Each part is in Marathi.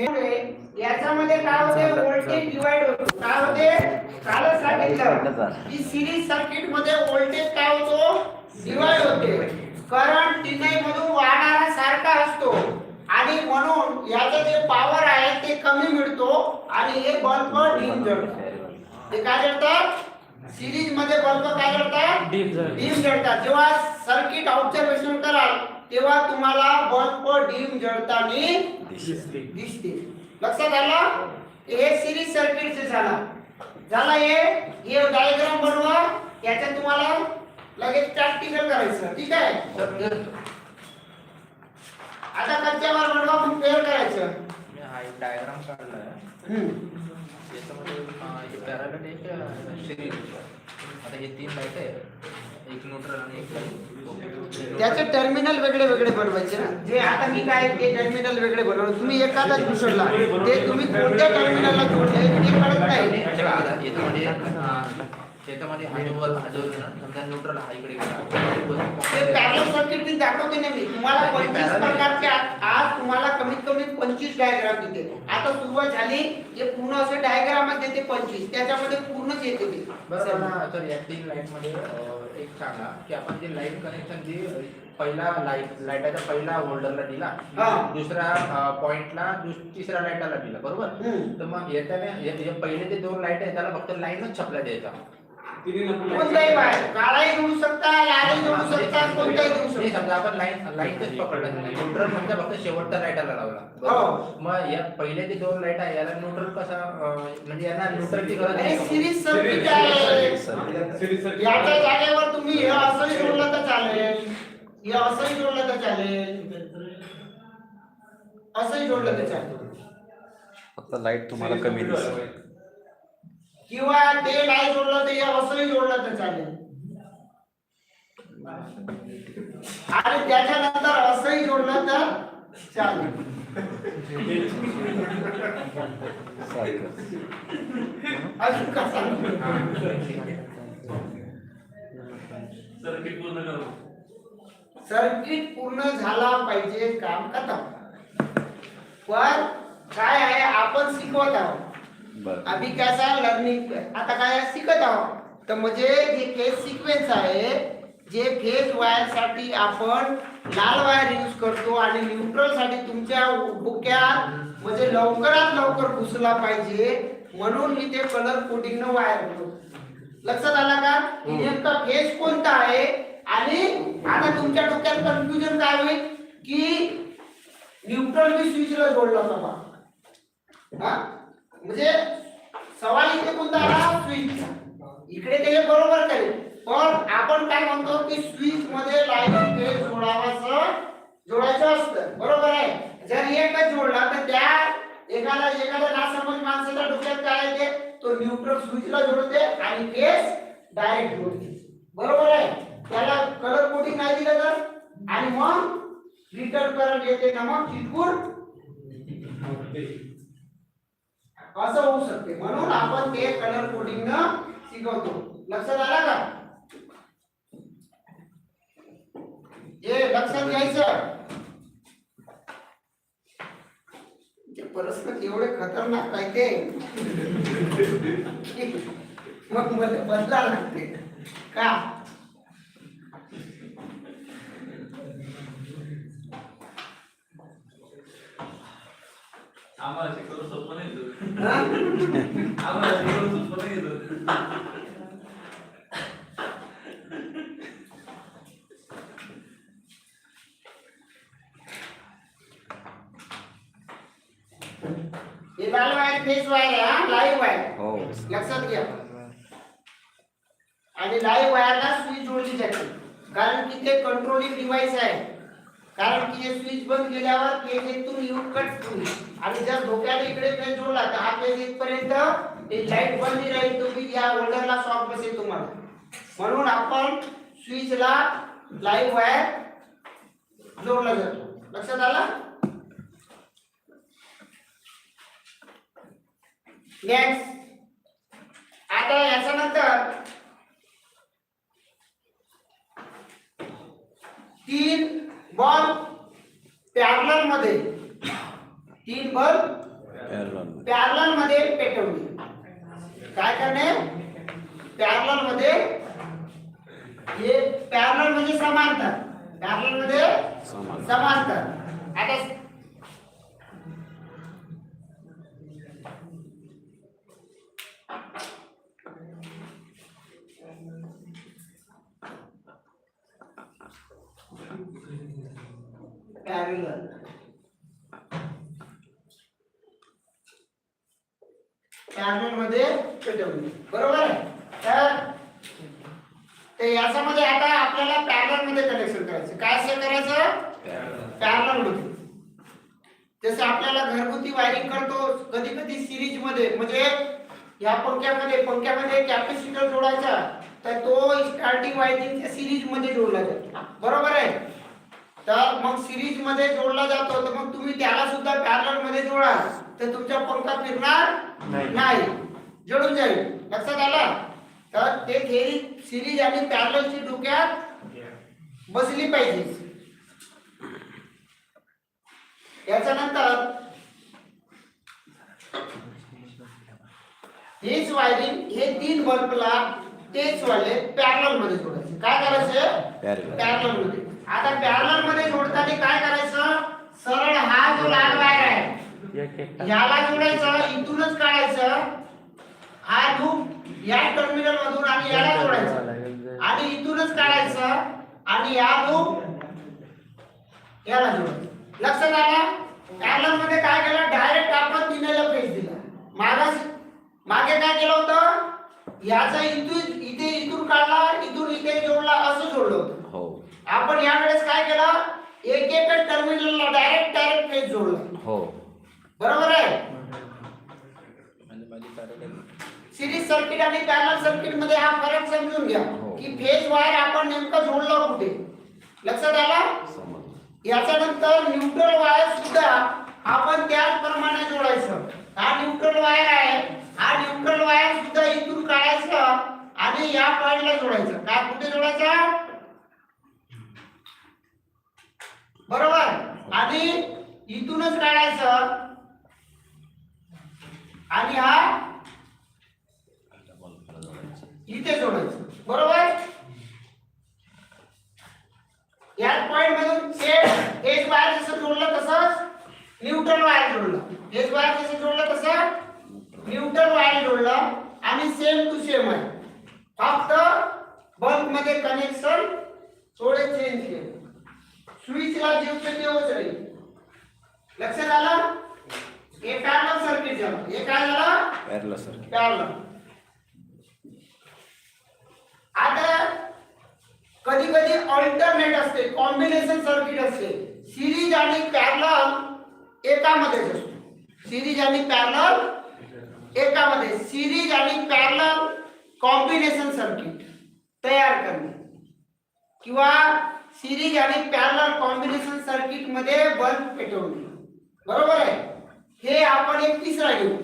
याच्यामध्ये काय होते? व्होल्टेज डिवाइड होतो. काय होते? कालच सांगितलं की सिरीज सर्किटमध्ये व्होल्टेज काय होतो? डिवाइड होते. करंट तिन्ही मधून वाहणारा सारखा असतो. आणि म्हणून याचं जे पॉवर आहे ते कमी मिळतो आणि हे बल्ब डिम जळतो. ते काय जळतात? सिरीजमध्ये बल्ब काय जळतात? डीम जळतात. जेव्हा सर्किट ऑब्झर्वेशन कराल तेव्हा तुम्हाला बल्ब डिम जळताना दिसते. दिसते. लक्षात आलं? हे सिरीज सर्किटचे झाला. झाला हे? हे डायग्राम बनवा. याच्यात तुम्हाला लगेच प्रॅक्टिकल करायचं. ठीक आहे? आता कच्च्यावर बनवा मग पेअर करायचं. हा डायग्राम. याच्यामध्ये हे सिरीज आता हे तीन लाइट आहे एक न्यूट्रल आणि एक light. त्याचे टर्मिनल वेगळे वेगळे बनवायचे ना. जे आता मी काय ते टर्मिनल वेगळे बनवलं. तुम्ही एखादा दुसरला ते तुम्ही कोणत्या टर्मिनलला जोडले ते कळत नाही. तेव्हा आता याच्यामध्ये अं, याच्यामध्ये हा जो बल्ब हा जो आहे ना, समजा न्यूट्रल हा इकडे गेला. ते पॅरलल सर्किट मी दाखवते ना मी. तुम्हाला पंचवीस आज तुम्हाला कमीत कमी पंचवीस डायग्राम देते आता सुरुवात झाली पूर्ण असे डायग्राम देते पंचवीस. त्याच्यामध्ये पूर्णच येते ते. बरं मला तर या तीन लाइटमध्ये अं, एक सांगा की आपण जे लाइट कनेक्शन जे पहिला लाइट लाईटाच्या पहिला होल्डरला दिला हा. दुसऱ्या पॉइंटला तिसऱ्या लाईटाला दिला बरोबर हम्म. तर मग येताना हे- हे पहिले जे दोन लाइट आहेत त्याला फक्त लाईनच छपल्या द्यायचा कोणताही बाहेर. काळाही जोडू शकता लालही जोडू शकता कोणताही नाही, शकता. समजा आपण लाईन लाईनच पकडला न्यूट्रल समजा फक्त शेवटच्या लाईटाला लावला. हो. मग या पहिले जे दोन लाइट आहे याला न्यूट्रल कसा अं, म्हणजे यांना न्यूट्रलची गरज हे नाही सिरीज सर्किट आहे. याच्या जागेवर तुम्ही हे असंही जोडलं तर चालेल. हे असंही जोडलं तर चालेल. असंही जोडलं तर चालेल. फक्त लाइट तुम्हाला कमी दिसेल किंवा ते नाही जोडलं हे असंही जोडलं तर चालेल. आणि त्याच्यानंतर असंही जोडलं तर चालेल. सारखं अजून का सांगू? सर्किट पूर्ण झाला पाहिजे काम खतम. पण काय आहे आपण शिकवत आहोत. आम्ही कैसा लर्निंग आता काय शिकत आहोत? तर म्हणजे जे फेज सिक्वेन्स आहे जे फेज वायरसाठी आपण लाल वायर यूज करतो आणि न्यूट्रलसाठी तुमच्या बुक्यात म्हणजे लवकरात लवकर घुसला पाहिजे म्हणून मी ते कलर कोटिंग न वायर बनवतो. लक्षात आला का? की नेमका फेज कोणता आहे? आणि आता तुमच्या डोक्यात कन्फ्युजन काय होईल? की न्यूट्रल मी स्विचला जोडला बाबा हा? म्हणजे सवाल इथे कोणता आला? स्विच इकडे ते बरोबर करेल. पण आपण काय म्हणतो की स्विच मध्ये लाईन फेज जोडावाचं जोडायचं असतं. बरोबर आहे? जर एकच जोडला तर त्या एखादा एखाद्या नासमज माणसाच्या डोक्यात काय येते? तो न्यूट्रल स्विचला जोडते आणि केस डायरेक्ट जोडते. बरोबर आहे? त्याला कलर कोटिंग नाही दिलं तर? आणि मग रिटर्न करंट येते ना मग? चिटकून? असं होऊ शकते. म्हणून आपण ते कलर कोडिंग न शिकवतो. लक्षात आला का? हे लक्षात घ्यायचं. परस्पर एवढे खतरनाक आहे ते. मग मला बदला लागते. का? आम्हाला शिकवलं सोपं नाही. हा? आम्हाला शिकवलं सोपं नाही तुझं. हे लाल वायर फेस वायर आहे हा लाईव्ह वायर हो लक्षात घ्या आणि लाईव्ह वायरला स्विच जोडली जाते कारण की ते कंट्रोलिंग डिव्हाइस आहे कारण की हे स्विच बंद केल्यावर पेज इथून येऊन कट होईल डोक्याला इकडे पेन जोडला तर हा इथपर्यंत लाइट बंद राहील तुम्ही या होल्डरला शॉक बसेल तुम्हाला. म्हणून आपण स्विचला लाईव्ह वायर जोडला जातो. लक्षात आला? नेक्स्ट आता याच्यानंतर तीन बॉल पॅरललमध्ये तीन बल्ब. पॅरलमध्ये पेटवणे काय करणे? पॅरलमध्ये हे पॅरल म्हणजे समांतर. पॅरलमध्ये समांतर. समांतर. आता पॅरल पॅरलमध्ये बरोबर आहे? तर याच्यामध्ये आता आपल्याला पॅरलमध्ये कनेक्शन करायचं. काय असं करायचं? पॅरलमध्ये. जसं आपल्याला घरगुती वायरिंग करतो कधी कधी सिरीजमध्ये म्हणजे या पंख्यामध्ये पंख्यामध्ये कॅपॅसिटर जोडायचा तर तो स्टार्टिंग वायरिंगच्या सिरीजमध्ये जोडला जातो. बरोबर आहे? तर मग सिरीजमध्ये जोडला जातो. तर मग तुम्ही त्याला सुद्धा पॅरललमध्ये जोडा. तर तुमचा पंखा फिरणार नाही. जोडून जाईल. लक्षात आलं? तर ते थेरी सिरीज आणि पॅरललची डोक्यात बसली पाहिजे. याच्यानंतर हेच वायरिंग हे तीन बल्बला तेच वाले पॅरललमध्ये जोडायचे. काय करायचं. पॅरललमध्ये. आता पॅरललमध्ये जोडताना काय करायचं? सरळ हा जो लाल वायर आहे याला जोडायचं इथूनच काढायचं. हा लूप या टर्मिनल मधून आणि याला जोडायचं. आणि इथूनच काढायचं आणि या लूप याला जोडायचं. लक्षात आलं? पॅरललमध्ये काय केलं? डायरेक्ट आपण तिनेला फेस दिला. मागास मागे काय केलं होतं? याचा इथून इथे इथून काढला इथून इथे जोडला असं जोडलं होतं. हो. आपण यावेळेस काय केलं? एक एकच टर्मिनलला डायरेक्ट डायरेक्ट फेस जोडला. हो. बरोबर आहे? म्हणजे सिरीज सर्किट आणि पॅरलल सर्किटमध्ये हा फरक समजून घ्या. हो. की फेज वायर आपण नेमकं जोडलं कुठे? लक्षात आलं? समजलं. याच्यानंतर न्यूट्रल वायर सुद्धा आपण त्याचप्रमाणे जोडायचं. हा न्यूट्रल वायर आहे. हा न्यूट्रल वायर सुद्धा इथून काढायचं आणि या पॉइंटला जोडायचं. काय कुठे जोडायचं? बरोबर? आणि इथूनच काढायचं आणि हा इथे जोडायचं बरोबर याच पॉइंट मधून सेम एज वायर जसं जोडलं तसंच न्यूट्रल वायर जोडलं एज वायर जसं जोडलं तसं न्यूट्रल वायर जोडलं आणि सेम टू सेम आहे फक्त बल्बमध्ये कनेक्शन थोडे चेंज केले स्विचला जेवचं तेवच राहील लक्षात आलं हे पॅरलल सर्किट झालं हे काय झालं पॅरल आता कधी कधी ऑल्टरनेट असते कॉम्बिनेशन सर्किट असते. सिरीज आणि पॅरल एकामध्येच असतो. सिरीज आणि पॅरल एकामध्ये. सिरीज आणि पॅरल कॉम्बिनेशन सर्किट तयार करणे. किंवा सिरीज आणि पॅरल कॉम्बिनेशन सर्किटमध्ये बल्ब पेटवणे. बरोबर आहे? हे आपण एक तिसरा घेऊ.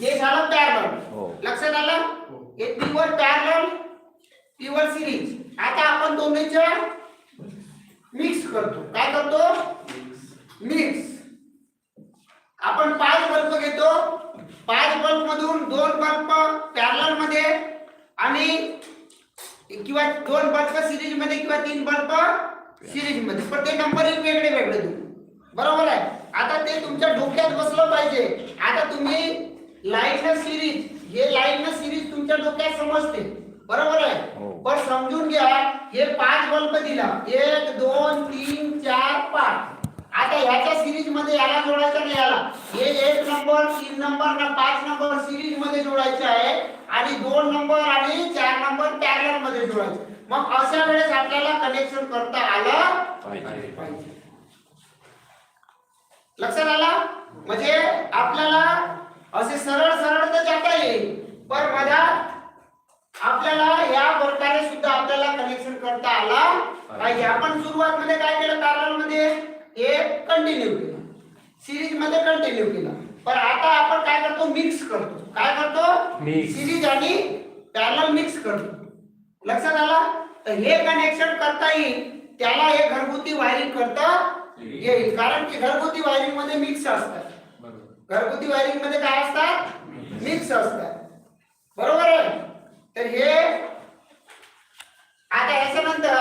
हे झालं पॅरलल. हो. लक्षात आलं? हे. Pure parallel pure series. आता आपण दोन्हीच्या मिक्स करतो. काय करतो? मिक्स आपण पाच बल्ब घेतो. पाच बल्ब मधून दोन बल्ब पॅरललमध्ये आणि किंवा दोन बल्ब सिरीजमध्ये किंवा तीन बल्ब सिरीजमध्ये पण ते नंबरिंग वेगळे वेगळे देऊ. बरोबर आहे? आता ते तुमच्या डोक्यात बसलं पाहिजे. आता तुम्ही लाईन न सिरीज हे लाईन न सिरीज तुमच्या डोक्यात समजते. बरोबर आहे? हो. पण समजून घ्या हे पाच बल्ब दिला. एक दोन तीन चार पाच. आता ह्याच्या सिरीजमध्ये याला जोडायचं नाही याला. हे एक नंबर तीन नंबर ना पाच नंबर सिरीजमध्ये जोडायचे आहे. आणि दोन नंबर आणि चार नंबर पॅरललमध्ये जोडायचे. मग अशा वेळेस आपल्याला कनेक्शन करता आलं पाहिजे. लक्षात आलं? म्हणजे आपल्याला असे सरळ सरळ तर जाता येईल. पण मधात आपल्याला या प्रकारे सुद्धा आपल्याला कनेक्शन करता आला पाहिजे. आपण सुरुवात मध्ये काय केलं? पॅरलमध्ये एक कंटिन्यू केलं. सिरीजमध्ये कंटिन्यू केलं. पण आता आपण काय करतो? मिक्स करतो. काय करतो? सिरीज आणि पॅरल मिक्स करतो. लक्षात आलं? तर हे कनेक्शन करता येईल. त्याला हे घरगुती वायरिंग करता येईल. कारण की घरगुती वायरिंगमध्ये मिक्स असतात. घरगुती वायरिंगमध्ये काय असतात? मिक्स असतात. बरोबर आहे? तर हे आता याच्यानंतर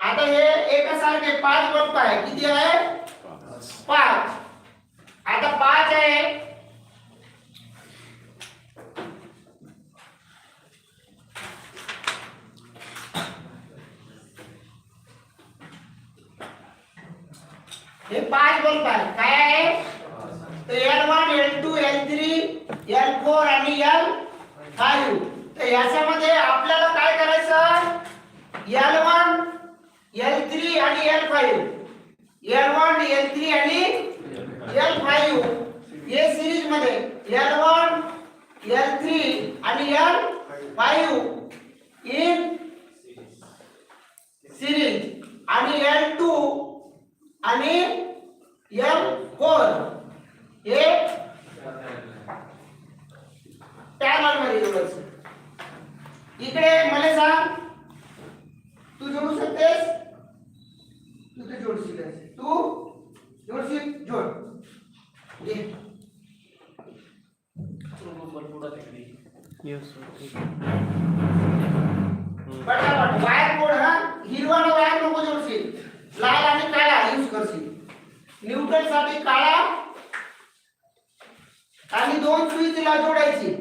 आता हे एकासारखे पाच बल्ब आहे किती आहे पाच आता पाच आहे हे आहे काय आहे? तर L one L two L three L four आणि एल फाईव्ह तर याच्यामध्ये आपल्याला काय करायचं? एल वन एल थ्री आणि L five L one L three आणि एल फाईव्ह हे सिरीजमध्ये एल वन एल थ्री आणि एल फाईव्ह इन सिरीज आणि एल टू आणि एल फोर हे पॅनल मध्ये जोडायचं इकडे मला सांग तू जोडू शकतेस तू ते जोडशील तू जोडशील जोड। ये. पटापट न्यूट्रलसाठी काळा आणि दोन स्विच ला जोडायची.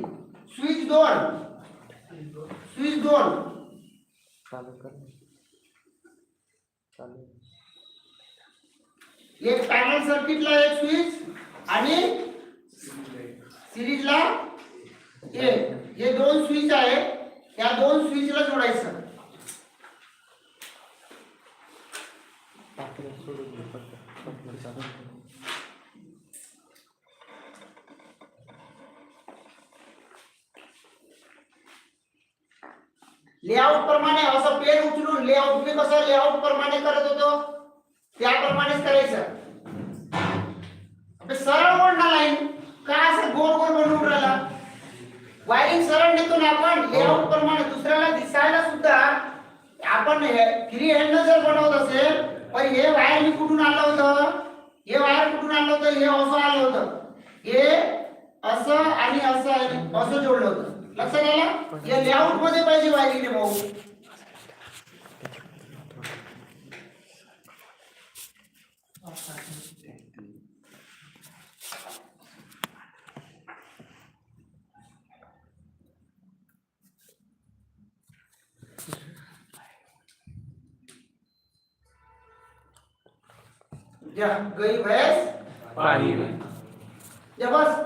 स्विच दोन. स्विच दोन. चालू कर. चालू. एक पॅनल सर्किटला एक स्विच आणि सिरीजला एक. हे दोन स्विच आहे. त्या दोन स्विचला जोडायचं. लेआउट प्रमाणे असं पेन उचलून लेआउट मी कसं लेआउट प्रमाणे करत होतो? त्याप्रमाणेच करायचं. सरळ ओढणा लाईन का असं गोल गोल बनवून राहिला? वायरिंग सरळ नेतो ना आपण लेआउट प्रमाणे दुसऱ्याला दिसायला सुद्धा आपण फ्री हँडल जर बनवत असेल पण हे वायर मी कुठून आणलं होतं? हे वायर कुठून आणलं होतं? हे असं आलं होतं. हे असं आणि असं आणि असं जोडलं होतं. लक्षात आलं? या लेआउटमध्ये पाहिजे वायरिंग भाऊ. या गई भैंस पाणी या बस।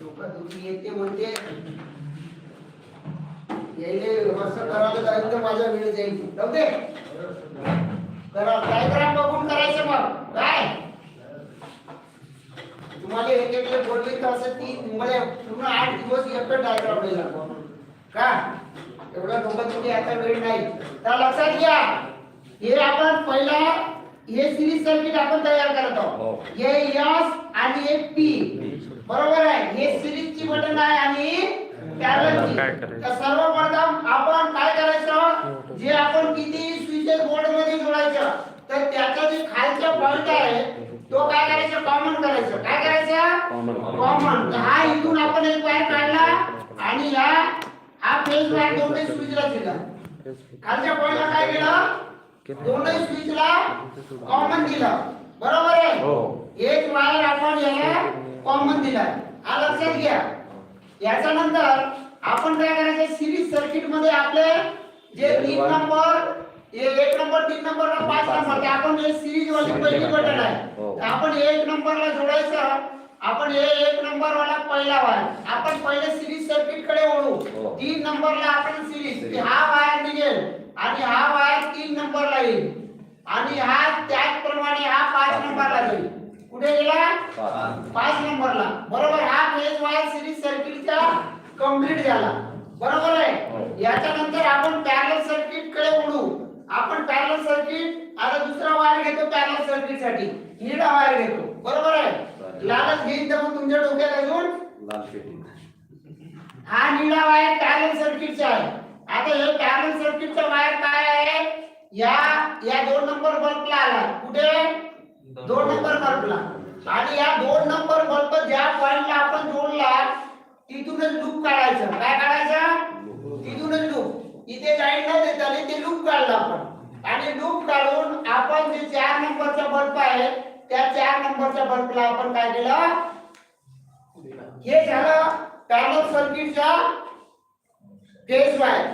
डोकं दुखी येते म्हणते यायले करायला जाईल तर माझा वेळ जाईल जाऊ दे। करा काय करा बघून करायचं मग। काय? तुम्हाला एक एक बोलले तर असं ती तुम्हाला पूर्ण आठ दिवस एकच डायग्राम दिला का? एवढं डोकं तुम्ही आता वेळ नाही. तर लक्षात घ्या. हे आपण पहिला हे सिरीज सर्किट आपण तयार करत हो. आहोत. हे. यस आणि हे पी. बरोबर आहे? हे सिरीजची बटन आहे आणि सर्वप्रथम आपण काय करायचं? जे आपण किती स्विचेस बोर्डमध्ये जोडायचं तर त्याचा जे खालचा पॉइंट आहे तो काय करायचं? कॉमन करायचं. काय करायचं. कॉमन हा इथून आपण एक वायर काढला आणि या हा फेज वायर दोन्ही स्विचला दिला. खालच्या पॉइंटला काय केलं? दोन्ही स्विचला कॉमन दिलं. बरोबर आहे? हो. एक वायर आपण याला कॉमन दिला हा लक्षात घ्या. याच्या नंतर आपण काय करायचं? सिरीज सर्किटमध्ये आपले जे तीन नंबर एक नंबर तीन नंबर पाच नंबर आपण हे सिरीज वाली पहिली बटन आहे हो. आपण एक नंबरला जोडायचं. आपण हे एक नंबर वाला पहिला वायर आपण पहिले सिरीज सर्किटकडे वळू. हो. तीन नंबरला आपण सिरीज हा वायर निघेल. आणि हा वायर तीन नंबरला येईल. आणि हा त्याचप्रमाणे हा पाच नंबरला जाईल कुठे गेला? पाच. नंबरला बरोबर? हा फेज वायर सिरीज सर्किटचा कंप्लीट झाला. बरोबर आहे? हो. याच्या नंतर आपण पॅरलल सर्किटकडे वळू. आपण पॅरलल सर्किट आता दुसरा वायर घेतो पॅरलल सर्किटसाठी. निळा वायर घेतो. बरोबर आहे. लालच घेईन तर मग तुमच्या डोक्यात अजून? हा निळा वायर पॅरलल सर्किटचा आहे. आता हे पॅरल सर्किटचा वायर काय आहे? या या दोन नंबर बल्बला आला कुठे? दोन नंबर बल्बला आणि या दोन नंबर बल्ब ज्या पॉइंटला आपण जोडला तिथूनच लूप काढायचं. काय काढायचं? तिथूनच लूप इथे जाईन न देता ते लूप काढला आपण. आणि लूप काढून आपण जे चार नंबरचा बल्ब आहे त्या चार नंबरच्या बल्बला आपण काय केलं? हे झालं पॅरल सर्किटचा फेज वायर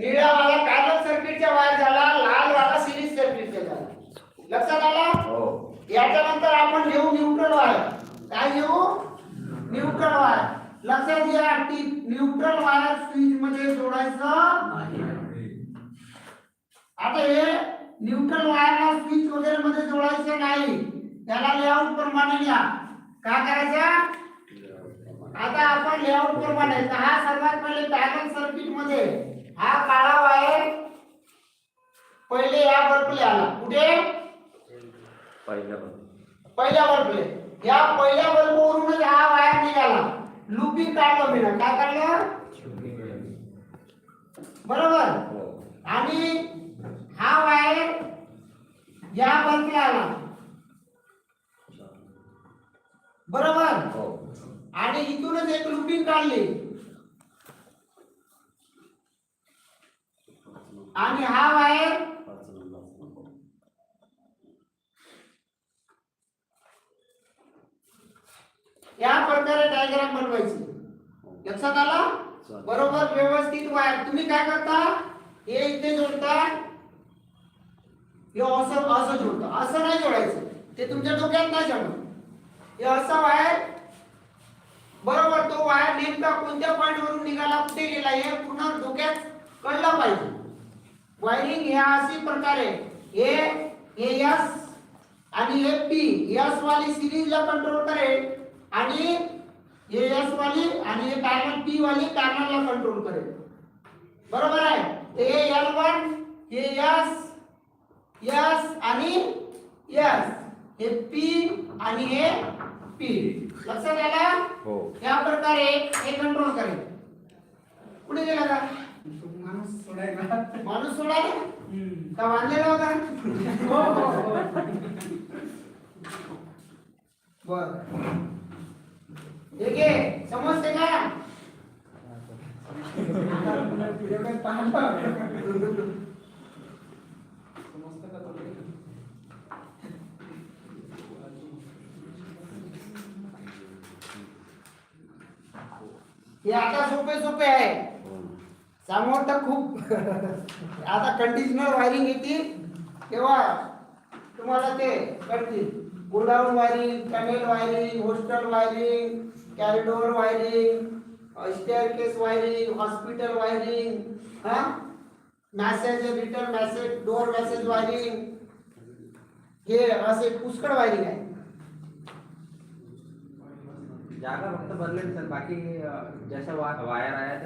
निळा वाला पॅरल सर्किटचा वायर झाला लाल वाला सिरीज सर्किटचा झाला. लक्षात आला? याच्यानंतर आपण घेऊ न्यूट्रल वायर. काय घेऊ न्यूट्रल वायर. लक्षात घ्या की न्यूट्रल वायर स्विच मध्ये जोडायचं आता हे न्यूट्रल वायरला स्विच वगैरे मध्ये जोडायचं नाही. त्याला लेआउट प्रमाणे घ्या काय करायचं? आता आपण लेआउट प्रमाणे हा सर्वात पहिले पॅरल सर्किटमध्ये हा काळा वायर पहिले या बल्बले आला. कुठे? पहिल्या बल्बले या पहिल्या बल्बवरूनच हा वायर निघाला. लुपिंग काढलं मी काय काढलं? बरोबर? आणि हा वायर या बल्बला आला. बरोबर? आणि इथूनच एक लुपिंग काढली. आणि हा वायर या प्रकारे डायग्राम बनवायची. लक्षात आला? बरोबर व्यवस्थित वायर. तुम्ही काय करता? हे इथे जोडता. हे असं असं जोडतं. असं नाही जोडायचं. ते तुमच्या डोक्यात नाही जमत हे असं वायर. बरोबर तो वायर नेमका कोणत्या पॉइंट वरून निघाला कुठे गेला हे पूर्ण डोक्यात कळलं पाहिजे. वायरिंग ह्या अशी प्रकारे हे हे यस आणि हे पी यस वाली सिरीजला कंट्रोल करेल आणि हे यस वाली आणि हे पॅनल पी वाली पॅनलला कंट्रोल करेल. बरोबर आहे? ते हे एल वन हे यस यस आणि यस हे पी आणि हे पी लक्षात आला? या प्रकारे हे कंट्रोल करेल. कुठे गेला का? माणूस सोडायला माणूस सोडायला का बांधलेला होता? हो, हो, हो. बर. आहे समजते का? हे आता सोपे सोपे आहे. समोर तर खूप. आता कंडिशनर वायरिंग येतील तेव्हा तुम्हाला ते कळतील. Godown wiring tunnel wiring hostel wiring corridor wiring staircase wiring hospital wiring हा? Message return message door message wiring हे असे पुष्कळ वायरिंग आहे जागा फक्त बदलेल सर. बाकी अं, जशा वायर आहे